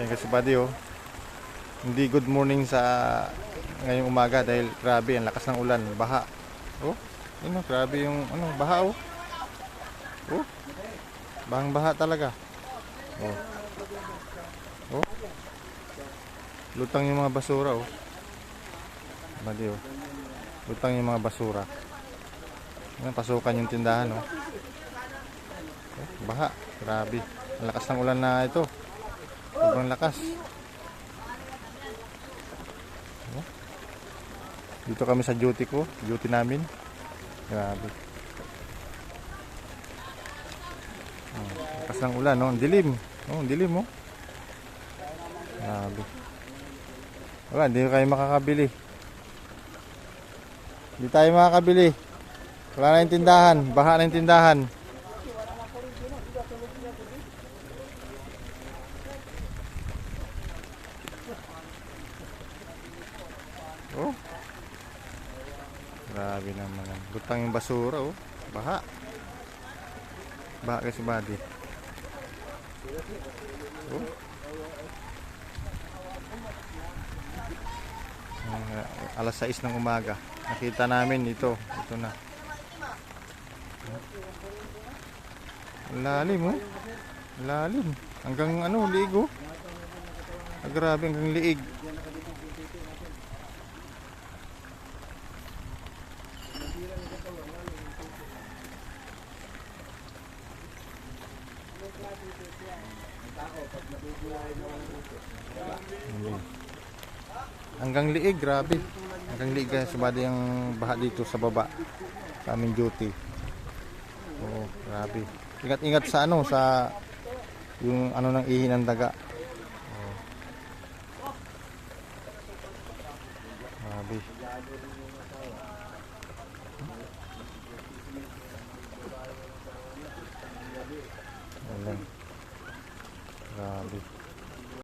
Yan kasi buddy oh. Hindi good morning sa ngayong umaga dahil grabe ang lakas ng ulan, baha. Oh, yun oh, grabe yung ano, baha oh. Oh. Bahang baha talaga. Oh. Oh. Lutang yung mga basura oh. Buddy oh. Lutang yung mga basura. Yan, pasukan yung tindahan oh. Oh, baha, grabe. Ang lakas ng ulan na ito. Sobrang lakas. Oh. Dito kami sa duty ko, duty namin. Grabe. Oh, lakas ng ulan, no? Ang dilim. Oh, ang dilim, oh. Grabe. Wala, hindi kayo makakabili. Hindi tayo makakabili. Wala na yung tindahan. Baha na yung tindahan. Oh. Grabe naman. yan. Butang yung basura, oh. Baha. Baha kasi body. Oh. Ah, alas 6 ng umaga. Nakita namin ito. Ito na. Lalim, oh. Lalim. Hanggang ano, liig, oh. Ah, grabe, hanggang liig. Hanggang liig, grabe. Hanggang liig kaya sumada yung baha dito sa baba. Sa aming duty. Oo, grabe. Ingat-ingat sa ano, sa yung ano ng ihi ng daga. Oo. Grabe. Ayan. Grabe.